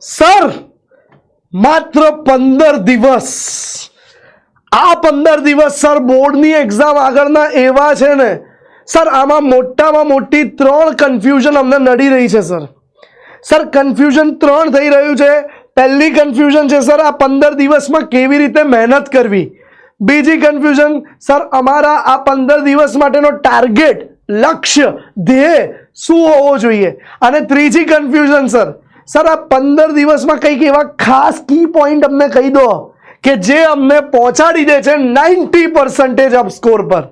Sir, માત્ર પંદર દિવસ. આ પંદર દિવસ, સર, બોર્ડની એક્ઝામ આગળના એવા છે ને, સર, આમાં મોટામાં મોટી ત્રણ કન્ફ્યુઝન અમને નડી રહી છે, સર. સર કન્ફ્યુઝન ત્રણ થઈ રહ્યું છે. પહેલી કન્ફ્યુઝન છે, સર, આ પંદર દિવસમાં કેવી રીતે મહેનત કરવી? બીજી કન્ફ્યુઝન સર, અમારા આ પંદર દિવસ માટેનો ટાર્ગેટ લક્ષ્ય, ધ્યેય શું હોવો જોઈએ? અને ત્રીજી કન્ફ્યુઝન સર સર આ પંદર દિવસમાં કંઈક એવા ખાસ કી પોઈન્ટ અમને કહી દો કે જે અમને પહોંચાડી દે છે નાઇન્ટી પર્સન્ટેજ ઓફ સ્કોર પર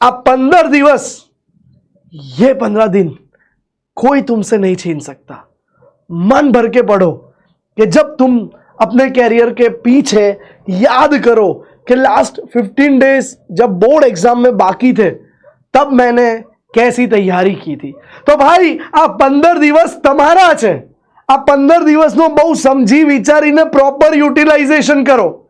આ પંદર દિવસ ये पंद्रह दिन कोई तुमसे नहीं छीन सकता मन भर के पढ़ो कि जब तुम अपने कैरियर के पीछे याद करो कि लास्ट फिफ्टीन डेज जब बोर्ड एग्जाम में बाकी थे तब मैंने कैसी तैयारी की थी तो भाई આ પંદર દિવસ તમારા છે આ પંદર દિવસનો બહુ સમજી વિચારીને પ્રોપર યુટિલાઇઝેશન કરો.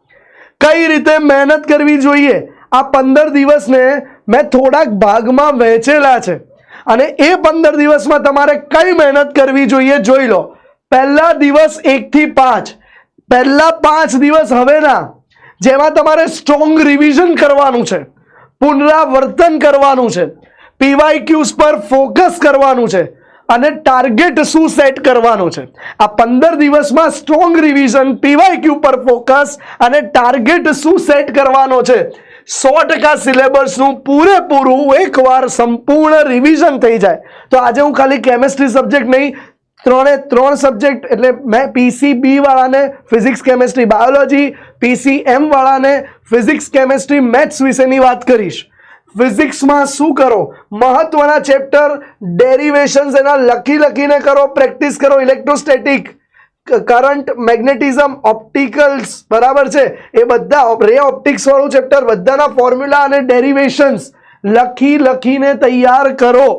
કઈ રીતે મહેનત કરવી જોઈએ? આ પંદર દિવસને મેં થોડાક ભાગમાં વહેંચેલા છે. અને એ પંદર દિવસમાં તમારે કઈ મહેનત કરવી જોઈએ જોઈ લો. પહેલા દિવસ એકથી પાંચ. પહેલા પાંચ દિવસ હવેના જેમાં તમારે સ્ટ્રોંગ રિવિઝન કરવાનું છે. પુનરાવર્તન કરવાનું છે. પીવાય ક્યુઝ પર ફોકસ કરવાનું છે. અને ટાર્ગેટ શું સેટ કરવાનો છે? આ પંદર દિવસમાં strong revision P Y Q પર ફોકસ અને ટાર્ગેટ શું સેટ કરવાનો છે? સો ટકા સિલેબસનું પૂરેપૂરું એકવાર સંપૂર્ણ રિવિઝન થઈ જાય. તો આજે હું ખાલી કેમેસ્ટ્રી સબ્જેક્ટ નહીં, ત્રણે, ત્રણ સબ્જેક્ટ એટલે મેં પીસીબી વાળાને ફિઝિક્સ કેમેસ્ટ્રી બાયોલોજી પીસીએમ વાળાને ફિઝિક્સ કેમેસ્ટ્રી મેથ્સ વિશેની વાત કરીશ. ફિઝિક્સમાં શું કરો? મહત્વના ચેપ્ટર, ડેરિવેશન્સ એના લખી લખીને કરો, પ્રેક્ટિસ કરો, ઇલેક્ટ્રોસ્ટેટિક કરંટ, મેગ્નેટિઝમ, ઓપ્ટિકલ્સ, બરાબર છે? એ બધા રે ઓપ્ટિક્સ વાળું ચેપ્ટર, બધાના ફોર્મ્યુલા અને ડેરિવેશન્સ લખી લખીને તૈયાર કરો.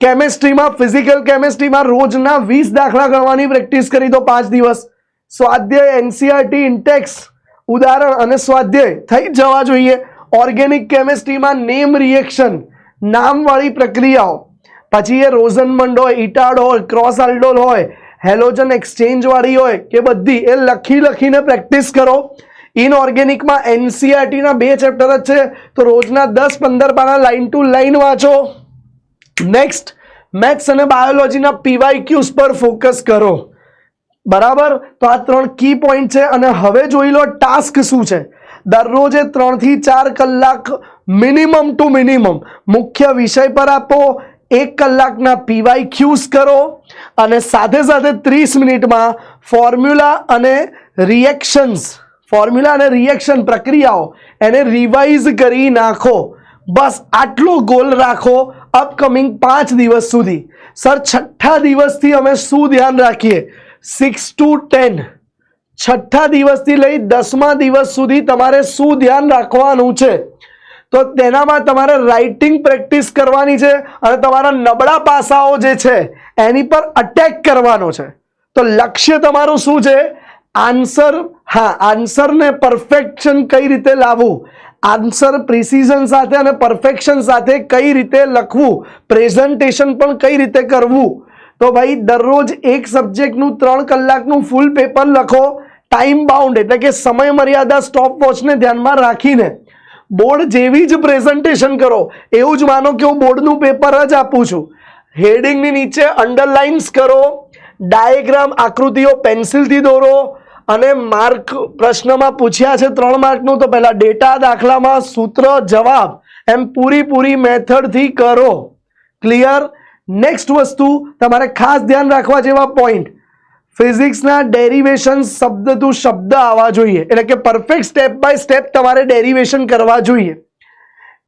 કેમેસ્ટ્રીમાં, ફિઝિકલ કેમેસ્ટ્રીમાં રોજના વીસ દાખલા ગણવાની પ્રેક્ટિસ કરી દો પાંચ દિવસ. સ્વાધ્યાય, એનસીઆરટી, ઇન્ટેક્સ, ઉદાહરણ અને સ્વાધ્યાય થઈ જવા જોઈએ. ઓર્ગેનિક કેમેસ્ટ્રીમાં નેમ રિએક્શન નામવાળી પ્રક્રિયાઓ. પછી એ રોઝનમંડ હોય ઇટાડ હોય, ક્રોસ આલ્ડોલ હોય, હેલોજન એક્સચેન્જવાળી હોય, કે બધી, એ લખી લખીને પ્રેક્ટિસ કરો. ઇનઓર્ગેનિકમાં એનસીઆરટીના બે ચેપ્ટર જ છે, તો રોજના દસ પંદર પાના લાઇન ટુ લાઇન વાંચો. નેક્સ્ટ મેથ્સ અને બાયોલોજીના પીવાય ક્યુઝ પર ફોકસ કરો. બરાબર? તો આ ત્રણ કી પોઈન્ટ છે, અને હવે જોઈ લો ટાસ્ક શું છે. દરરોજે ત્રણથી ચાર કલાક મિનિમમ ટુ મિનિમમ. મુખ્ય વિષય પર આપો, એક કલાકના પીવાય ક્યુઝ કરો અને સાથે સાથે ત્રીસ મિનિટમાં ફોર્મ્યુલા અને રિએક્શન્સ, ફોર્મ્યુલા અને રિએક્શન પ્રક્રિયાઓ એને રિવાઇઝ કરી નાખો. બસ આટલો ગોલ રાખો અપકમિંગ પાંચ દિવસ સુધી. સર, છઠ્ઠા દિવસથી અમે શું ધ્યાન રાખીએ? સિક્સ ટુ ટેન છઠ્ઠા દિવસથી લઈ દસમા દિવસ સુધી તમારે શું ધ્યાન રાખવાનું છે? તો તેનામાં તમારે રાઇટિંગ પ્રેક્ટિસ કરવાની છે અને તમારા નબળા પાસાઓ જે છે એની પર અટેક કરવાનો છે. તો લક્ષ્ય તમારું શું છે? આન્સર હા આન્સરને પરફેક્શન કઈ રીતે લાવવું? આન્સર પ્રિસિઝન સાથે અને પરફેક્શન સાથે કઈ રીતે લખવું? પ્રેઝન્ટેશન પણ કઈ રીતે કરવું? તો ભાઈ દરરોજ એક સબ્જેક્ટનું ત્રણ કલાકનું ફૂલ પેપર લખો. ટાઈમ બાઉન્ડ એટલે કે સમય મર્યાદા સ્ટોપ વોચને ધ્યાનમાં રાખીને. બોર્ડ જેવી જ પ્રેઝન્ટેશન કરો. એવું જ માનો કે હું બોર્ડનું પેપર જ આપું છું. હેડિંગની નીચે અંડરલાઇન્સ કરો. ડાયગ્રામ આકૃતિઓ પેન્સિલથી દોરો. અને માર્ક પ્રશ્નમાં પૂછ્યા છે ત્રણ માર્કનું, તો પહેલાં ડેટા દાખલામાં સૂત્ર, જવાબ એમ પૂરી પૂરી મેથડથી કરો. ક્લિયર નેક્સ્ટ વસ્તુ, તમારે ખાસ ધ્યાન રાખવા જેવા પોઈન્ટ ફિઝિક્સના ડેરિવેશન શબ્દ ટુ શબ્દ આવવા જોઈએ. એટલે કે પરફેક્ટ સ્ટેપ બાય સ્ટેપ તમારે ડેરિવેશન કરવા જોઈએ.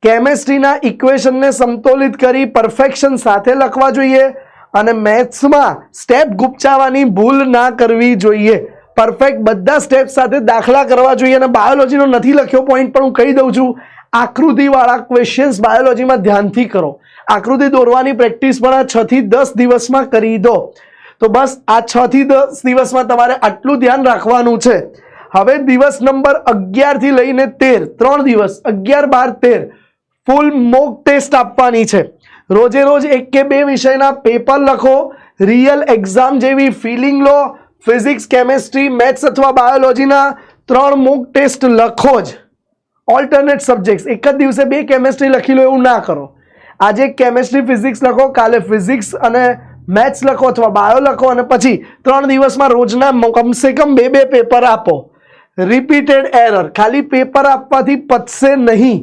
કેમેસ્ટ્રીના ઇક્વેશનને સંતુલિત કરી પરફેક્શન સાથે લખવા જોઈએ અને મેથ્સમાં સ્ટેપ ગુપચાવવાની ભૂલ ના કરવી જોઈએ. પરફેક્ટ બધા સ્ટેપ સાથે દાખલા કરવા જોઈએ અને બાયોલોજીનો નથી લખ્યો પોઈન્ટ પણ હું કહી દઉં છું. આકૃતિવાળા ક્વેશ્ચન્સ બાયોલોજીમાં ધ્યાનથી કરો. આકૃતિ દોરવાની પ્રેક્ટિસ પણ આ છથી દસ દિવસમાં કરી દો. તો બસ આ છ થી દસ દિવસમાં તમારે આટલું ધ્યાન રાખવાનું છે. હવે દિવસ નંબર અગિયારથી લઈને તેર, ત્રણ દિવસ, અગિયાર, બાર, તેર ફૂલ મોક ટેસ્ટ આપવાની છે. રોજે રોજ એક કે બે વિષયના પેપર લખો રિયલ એક્ઝામ જેવી ફિલિંગ લો ફિઝિક્સ કેમેસ્ટ્રી મેથ્સ અથવા બાયોલોજીના ત્રણ મોક ટેસ્ટ લખો જ. ઓલ્ટરનેટ સબ્જેક્ટ્સ એક જ દિવસે બે કેમેસ્ટ્રી લખી લો એવું ના કરો. આજે કેમેસ્ટ્રી ફિઝિક્સ લખો, કાલે ફિઝિક્સ અને મેથ્સ લખો અથવા બાયો લખો અને પછી ત્રણ દિવસમાં રોજના કમસે કમ બે બે પેપર આપો. રિપીટેડ એરર ખાલી પેપર આપવાથી પતશે નહીં.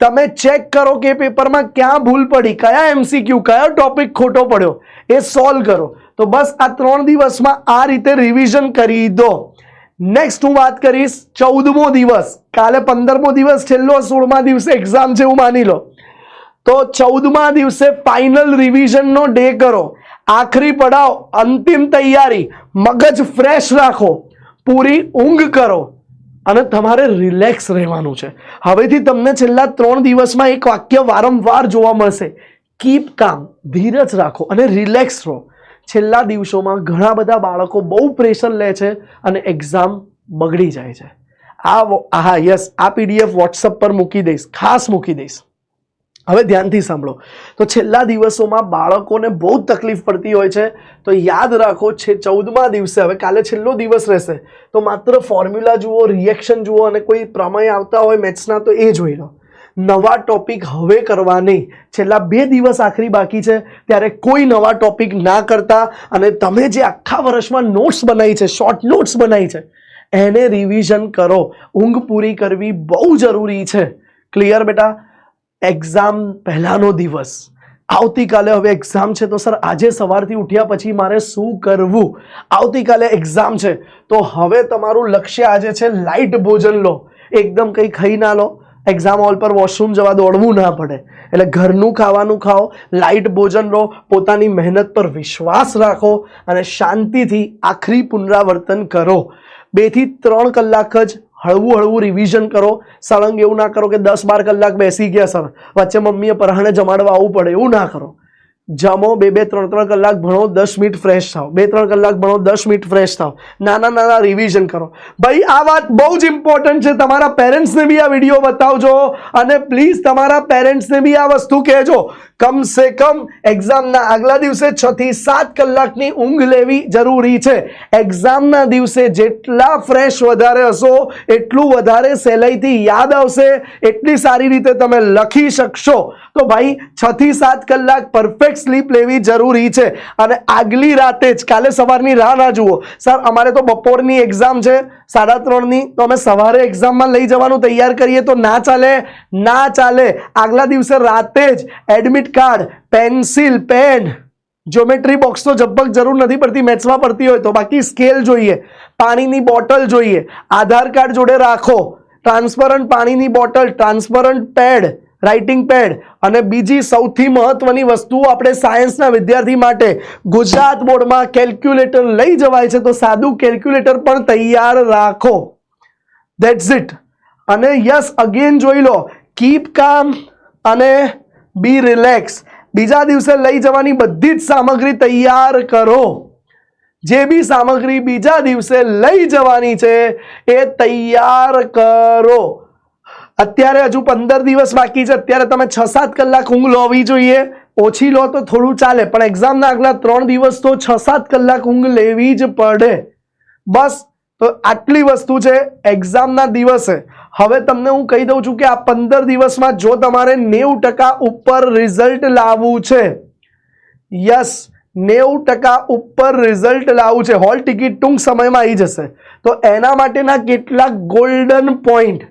તમે ચેક કરો કે પેપરમાં ક્યાં ભૂલ પડી, કયા એમસીક્યુ કયો ટોપિક ખોટો પડ્યો, એ સોલ્વ કરો. તો બસ આ ત્રણ દિવસમાં આ રીતે રિવિઝન કરી દો. નેક્સ્ટ હું વાત કરીશ ચૌદમો દિવસ. કાલે પંદરમો દિવસ, છેલ્લો સોળમા દિવસે એક્ઝામ છે એવું માની લો. તો ચૌદમા દિવસે ફાઇનલ રિવિઝનનો ડે કરો. આખરી પડાવ, અંતિમ તૈયારી. મગજ ફ્રેશ રાખો. પૂરી ઊંઘ કરો. અને તમારે રિલેક્સ રહેવાનું છે. હવેથી તમને છેલ્લા ત્રણ દિવસમાં એક વાક્ય વારંવાર જોવા મળશે. કીપ કામ ધીરજ રાખો અને રિલેક્સ રહો. છેલ્લા દિવસોમાં ઘણા બધા બાળકો બહુ પ્રેશર લે છે અને એક્ઝામ બગડી જાય છે. આ હા યસ આ પીડીએફ વોટ્સઅપ પર મૂકી દઈશ. ખાસ મૂકી દઈશ. હવે ધ્યાનથી સાંભળો. તો છેલ્લા દિવસોમાં બાળકોને બહુ તકલીફ પડતી હોય છે. તો યાદ રાખો, છે ચૌદમા દિવસે, હવે કાલે છેલ્લો દિવસ રહેશે. તો માત્ર ફોર્મ્યુલા જુઓ રિએક્શન જુઓ અને કોઈ પ્રમેય આવતા હોય મેથ્સના તો એ જોઈ લો. નવા ટોપિક હવે કરવા નહીં. છેલ્લા બે દિવસ આખરી બાકી છે. ત્યારે કોઈ નવા ટોપિક ના કરતા અને તમે જે આખા વર્ષમાં નોટ્સ બનાવી છે શોર્ટ નોટ્સ બનાવી છે, એને રિવિઝન કરો. ઊંઘ પૂરી કરવી બહુ જરૂરી છે. ક્લિયર બેટા? એક્ઝામ પહેલાનો દિવસ. આવતીકાલે હવે એક્ઝામ છે તો સર આજે સવારથી ઉઠ્યા પછી મારે શું કરવું? આવતીકાલે એક્ઝામ છે તો હવે તમારું લક્ષ્ય આજે છે લાઇટ ભોજન લો. એકદમ કંઈ ખાઈ ના લો. એક્ઝામ હોલ પર વોશરૂમ જવા દોડવું ના પડે. એટલે ઘરનું ખાવાનું ખાઓ લાઇટ ભોજન લો, પોતાની મહેનત પર વિશ્વાસ રાખો અને શાંતિથી આખરી પુનરાવર્તન કરો. બેથી ત્રણ કલાક જ હળવું હળવું રિવિઝન કરો. સળંગ એવું ના કરો કે દસ બાર કલાક બેસી ગયા સર. વચ્ચે મમ્મીએ પરાણે જમાડવા આવવું પડે, એવું ના કરો. જમો, બે બે, ત્રણ ત્રણ કલાક ભણો, દસ મિનિટ ફ્રેશ થાવ બે, ત્રણ કલાક ભણો, દસ મિનિટ ફ્રેશ થાવ નાના નાના રિવિઝન કરો. ભાઈ, આ વાત બહુ જ ઇમ્પોર્ટન્ટ છે. તમારા પેરેન્ટ્સને બી આ વીડિયો બતાવજો અને પ્લીઝ તમારા પેરેન્ટ્સને બી આ વસ્તુ કહેજો. કમસે કમ એક્ઝામના આગલા દિવસે છ થી સાત કલાકની ઊંઘ લેવી જરૂરી છે. એક્ઝામના દિવસે જેટલા ફ્રેશ વધારે હશો, એટલું વધારે સહેલાઈથી યાદ આવશે. એટલી સારી રીતે તમે લખી શકશો. તો ભાઈ છ થી સાત કલાક પરફેક્ટ સ્લીપ લેવી જરૂરી છે. અને આગલી રાતે જ, કાલે સવારની રાહ ના જુઓ. સર અમારે તો બપોરની એક્ઝામ છે. સાડા ત્રણની, તો અમે સવારે એક્ઝામમાં લઈ જવાનું તૈયાર કરીએ તો ના ચાલે ના ચાલે. આગલા દિવસે રાતે જ admit card pencil pen geometry box તો જબ્બક જરૂર નથી પડતી મેથ્સમાં પડતી હોય તો. બાકી સ્કેલ જોઈએ, પાણીની બોટલ જોઈએ. આધાર કાર્ડ જોડે રાખો. ટ્રાન્સપરન્ટ પાણીની bottle transparent pad writing pad. અને બીજી સૌથી મહત્વની વસ્તુ આપણે સાયન્સના વિદ્યાર્થી માટે ગુજરાત બોર્ડમાં કેલ્ક્યુલેટર લઈ જવાય છે. તો સાદું કેલ્ક્યુલેટર પણ તૈયાર રાખો. ધેટ્સ ઇટ અને યસ અગેન જોઈ લો. કીપ કામ અને બી રિલેક્સ બીજા દિવસે લઈ જવાની બધી જ સામગ્રી તૈયાર કરો. જે બી સામગ્રી બીજા દિવસે લઈ જવાની છે, એ તૈયાર કરો. અત્યારે હજુ પંદર દિવસ બાકી છે. અત્યારે તમે છ સાત કલાક ઊંઘ લોવી જોઈએ. ઓછી લો તો થોડું ચાલે, પણ એક્ઝામના આગલા ત્રણ દિવસ તો છ સાત કલાક ઊંઘ લેવી જ પડે. બસ, તો આટલી વસ્તુ છે એક્ઝામના દિવસે. હવે તમને હું કહી દઉં છું કે આ પંદર દિવસમાં જો તમારે નેવું ટકા ઉપર રિઝલ્ટ લાવવું છે. યસ નેવું ટકા ઉપર રિઝલ્ટ લાવવું છે. હોલ ટિકિટ ટૂંક સમયમાં આવી જશે. તો એના માટેના કેટલાક ગોલ્ડન પોઈન્ટ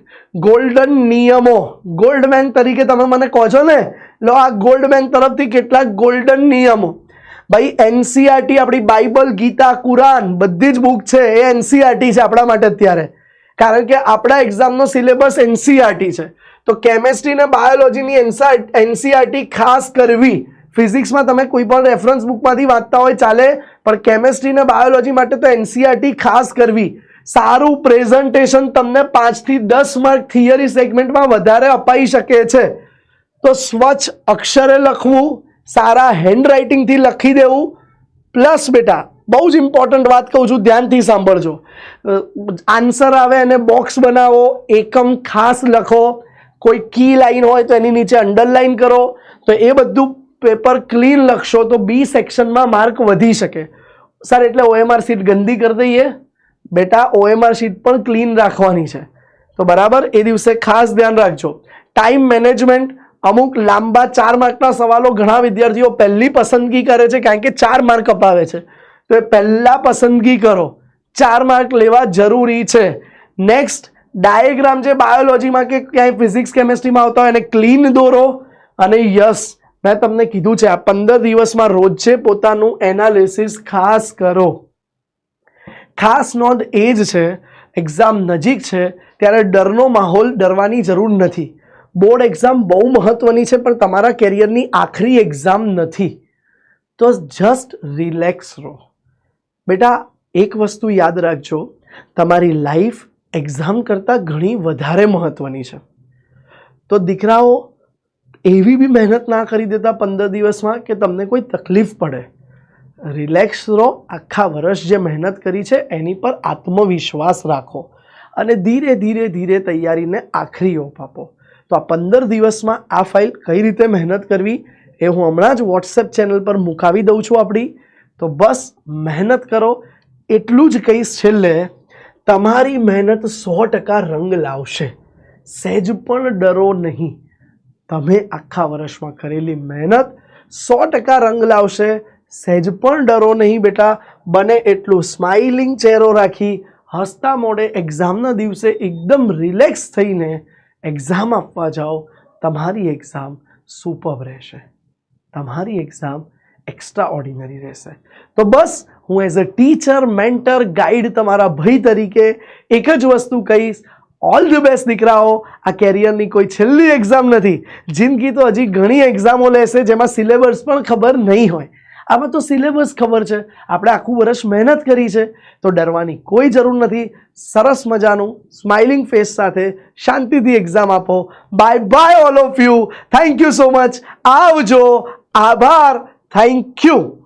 ગોલ્ડન નિયમો. ગોલ્ડમેન તરીકે તમે મને કહો છો ને, લો આ ગોલ્ડમેન તરફથી કેટલાક ગોલ્ડન નિયમો. ભાઈ એનસીઆરટી આપણી બાઇબલ ગીતા, કુરાન બધી જ બુક છે, એ એનસીઆરટી છે આપણા માટે અત્યારે. કારણ કે આપણા એક્ઝામનો સિલેબસ એનસીઆરટી છે. તો કેમેસ્ટ્રી અને બાયોલોજીની એનસીઆરટી ખાસ કરવી. ફિઝિક્સમાં તમે કોઈ પણ રેફરન્સ બુકમાંથી વાંચતા હોય ચાલે, પણ કેમેસ્ટ્રી અને બાયોલોજી માટે તો એનસીઆરટી ખાસ કરવી. સારું પ્રેઝન્ટેશન તમને પાંચથી દસ માર્ક થિયરી સેગમેન્ટમાં વધારે અપાઈ શકે છે. તો સ્વચ્છ અક્ષરે લખવું, સારા હેન્ડરાઇટિંગથી લખી દેવું પ્લસ બેટા, બહુ જ ઇમ્પોર્ટન્ટ વાત કહું છું, ધ્યાનથી સાંભળજો. આન્સર આવે અને બોક્સ બનાવો, એકમ ખાસ લખો, કોઈ કી લાઈન હોય તો એની નીચે અંડરલાઈન કરો, તો એ બધું પેપર ક્લીન લખશો તો બી સેક્શનમાં માર્ક વધી શકે. સર એટલે ઓએમઆર સીટ ગંદી કરી દઈએ. બેટા ઓએમઆર શીટ પણ ક્લીન રાખવાની છે. તો બરાબર, એ દિવસે ખાસ ધ્યાન રાખજો. ટાઈમ મેનેજમેન્ટ અમુક લાંબા ચાર માર્કના સવાલો ઘણા વિદ્યાર્થીઓ પહેલી પસંદગી કરે છે, કારણ કે ચાર માર્ક અપાવે છે. તો એ પહેલાં પસંદગી કરો. ચાર માર્ક લેવા જરૂરી છે. નેક્સ્ટ ડાયાગ્રામ જે બાયોલોજીમાં કે ક્યાંય ફિઝિક્સ કેમેસ્ટ્રીમાં આવતા હોય, એને ક્લીન દોરો અને યસ મેં તમને કીધું છે, આ પંદર દિવસમાં રોજ છે પોતાનું એનાલિસિસ ખાસ કરો. ખાસ નોંધ એ જ છે એક્ઝામ નજીક છે, ત્યારે ડરનો માહોલ ડરવાની જરૂર નથી. બોર્ડ એક્ઝામ બહુ મહત્ત્વની છે, પણ તમારા કેરિયરની આખરી એક્ઝામ નથી. તો જસ્ટ રિલેક્સ રહો. બેટા, એક વસ્તુ યાદ રાખજો, તમારી લાઈફ એક્ઝામ કરતાં ઘણી વધારે મહત્ત્વની છે. તો દીકરાઓ, એવી બી મહેનત ના કરી દેતા પંદર દિવસમાં કે તમને કોઈ તકલીફ પડે. રિલેક્સ રહો, આખા વર્ષ જે મહેનત કરી છે એની પર આત્મવિશ્વાસ રાખો અને ધીરે ધીરે ધીરે તૈયારીને આખરી ઓપ આપો. તો આ પંદર દિવસમાં આ ફાઇલ કઈ રીતે મહેનત કરવી એ હું હમણાં જ વોટ્સએપ ચેનલ પર મુકાવી દઉં છું આપણી. તો બસ મહેનત કરો, એટલું જ કહીશ છેલ્લે, તમારી મહેનત સો ટકા રંગ લાવશે. સહેજ પણ ડરો નહીં. તમે આખા વર્ષમાં કરેલી મહેનત સો ટકા રંગ લાવશે સહેજ પણ ડરો નહીં બેટા. બને એટલું સ્માઇલિંગ ચહેરો રાખી હસતા મોડે એક્ઝામના દિવસે એકદમ રિલેક્સ થઈને એક્ઝામ આપવા જાઓ. તમારી એક્ઝામ સુપર રહેશે. તમારી એક્ઝામ એક્સ્ટ્રા ઓર્ડિનરી રહેશે. તો બસ, હું as a teacher mentor guide તમારા ભાઈ તરીકે એક જ વસ્તુ કહીશ. ઓલ ધ બેસ્ટ દીકરાઓ, આ કેરિયરની કોઈ છેલ્લી એક્ઝામ નથી. જિંદગી તો હજી ઘણી એક્ઝામો લેશે જેમાં સિલેબસ પણ ખબર નહીં હોય. આમાં તો સિલેબસ ખબર છે. આપણે આખું વર્ષ મહેનત કરી છે. તો ડરવાની કોઈ જરૂર નથી. સરસ મજાનું સ્માઇલિંગ ફેસ સાથે શાંતિથી એક્ઝામ આપો. Bye bye all of you thank you so much આવજો. આભાર. Thank you